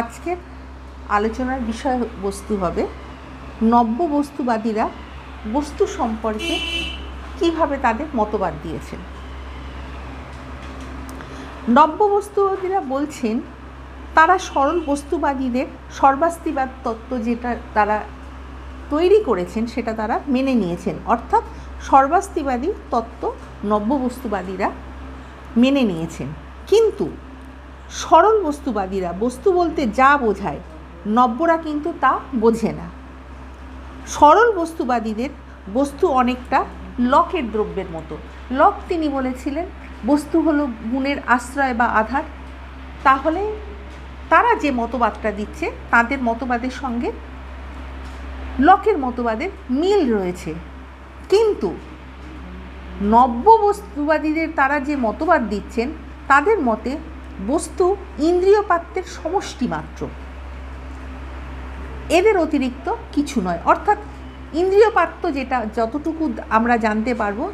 আজকের আলোচনার বিষয়বস্তু হবে নব্য বস্তুবাদীরা বস্তু সম্পর্কে কীভাবে তাদের মতবাদ দিয়েছেন। নব্য বস্তুবাদীরা বলছেন, তারা সরল বস্তুবাদীদের সর্বাস্তিবাদ তত্ত্ব যেটা তারা তৈরি করেছেন সেটা তারা মেনে নিয়েছেন। অর্থাৎ সর্বাস্তিবাদী তত্ত্ব নব্য বস্তুবাদীরা মেনে নিয়েছেন। কিন্তু সরল বস্তুবাদীরা বস্তু বলতে যা বোঝায়, নব্যরা কিন্তু তা বোঝে না। সরল বস্তুবাদীদের বস্তু অনেকটা লকের দ্রব্যের মতো। লক তিনি বলেছিলেন, বস্তু হলো গুণের আশ্রয় বা আধার। তাহলে তারা যে মতবাদটা দিচ্ছে, তাদের মতবাদের সঙ্গে লকের মতবাদের মিল রয়েছে। কিন্তু নব্য বস্তুবাদীদের তারা যে মতবাদ দিচ্ছেন, তাদের মতে বস্তু ইন্দ্রিয় পাত্রের সমষ্টি মাত্র। এদের অতিরিক্ত কিছু নয়। অর্থাৎ ইন্দ্রিয় পাত্র যেটা যতটুকু আমরা জানতে পারব,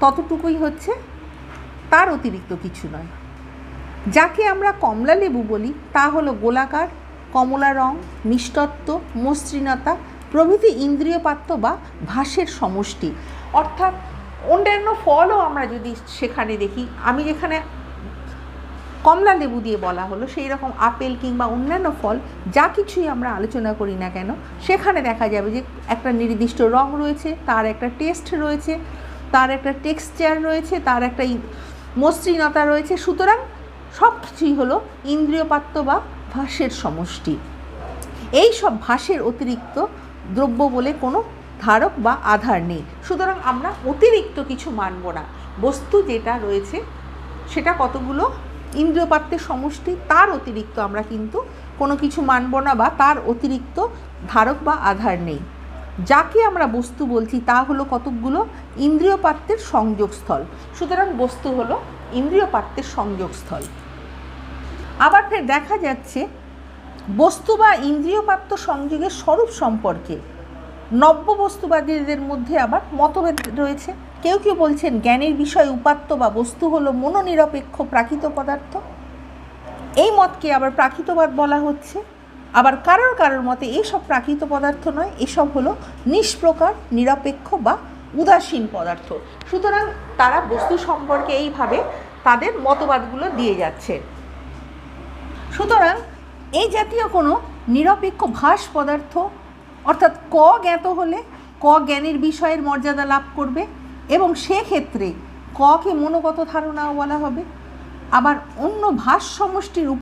ততটুকুই হচ্ছে তার অতিরিক্ত কিছু নয়। যাকে আমরা কমলা লেবু বলি, তা হলো গোলাকার, কমলা রং, মিষ্টত্ব, মসৃণতা, প্রভৃতি ইন্দ্রিয় পাত্র বা ভাসের সমষ্টি। অর্থাৎ অন্যান্য ফলও আমরা যদি সেখানে দেখি, আমি যেখানে কমলা লেবু দিয়ে বলা হলো, সেই রকম আপেল কিংবা অন্যান্য ফল, যা কিছুই আমরা আলোচনা করি না কেন, সেখানে দেখা যাবে যে একটা নির্দিষ্ট রং রয়েছে, তার একটা টেস্ট রয়েছে, তার একটা টেক্সচার রয়েছে, তার একটা মসৃণতা রয়েছে। সুতরাং সব কিছুই হলো ইন্দ্রিয়পাত্য বা ভাসের সমষ্টি। এই সব ভাসের অতিরিক্ত দ্রব্য বলে কোনো ধারক বা আধার নেই। সুতরাং আমরা অতিরিক্ত কিছু মানব না। বস্তু যেটা রয়েছে, সেটা কতগুলো? ইন্দ্রিয়পাত্রের সমষ্টি, তার অতিরিক্ত আমরা কিন্তু কোনো কিছু মানব না বা তার অতিরিক্ত ধারক বা আধার নেই। যাকে আমরা বস্তু বলছি, তা হলো কতকগুলো? ইন্দ্রিয় পাত্রের সংযোগস্থল। সুতরাং বস্তু হলো ইন্দ্রিয় পাত্রের সংযোগস্থল। আবার ফের দেখা যাচ্ছে, বস্তু বা ইন্দ্রিয় পাত্র সংযোগের স্বরূপ সম্পর্কে নব্য বস্তুবাদীদের মধ্যে আবার মতভেদ রয়েছে। কেউ কেউ বলছেন জ্ঞানের বিষয় উপাত্ত বা বস্তু হলো মনোনিরপেক্ষ প্রাকৃত পদার্থ। এই মতকে আবার প্রাকৃতবাদ বলা হচ্ছে। আবার কারোর কারোর মতে এসব প্রাকৃত পদার্থ নয়, এসব হলো নিষ্প্রকার, নিরপেক্ষ বা উদাসীন পদার্থ। সুতরাং তারা বস্তু সম্পর্কে এইভাবে তাদের মতবাদগুলো দিয়ে যাচ্ছে। সুতরাং এই জাতীয় কোনো নিরপেক্ষ ভাস পদার্থ, অর্থাৎ ক জ্ঞাত হলে ক জ্ঞানের বিষয়ের মর্যাদা লাভ করবে। এবং সেক্ষেত্রে ককে মনোগত ধারণাও বলা হবে। আবার অন্য ভাষ সমষ্টির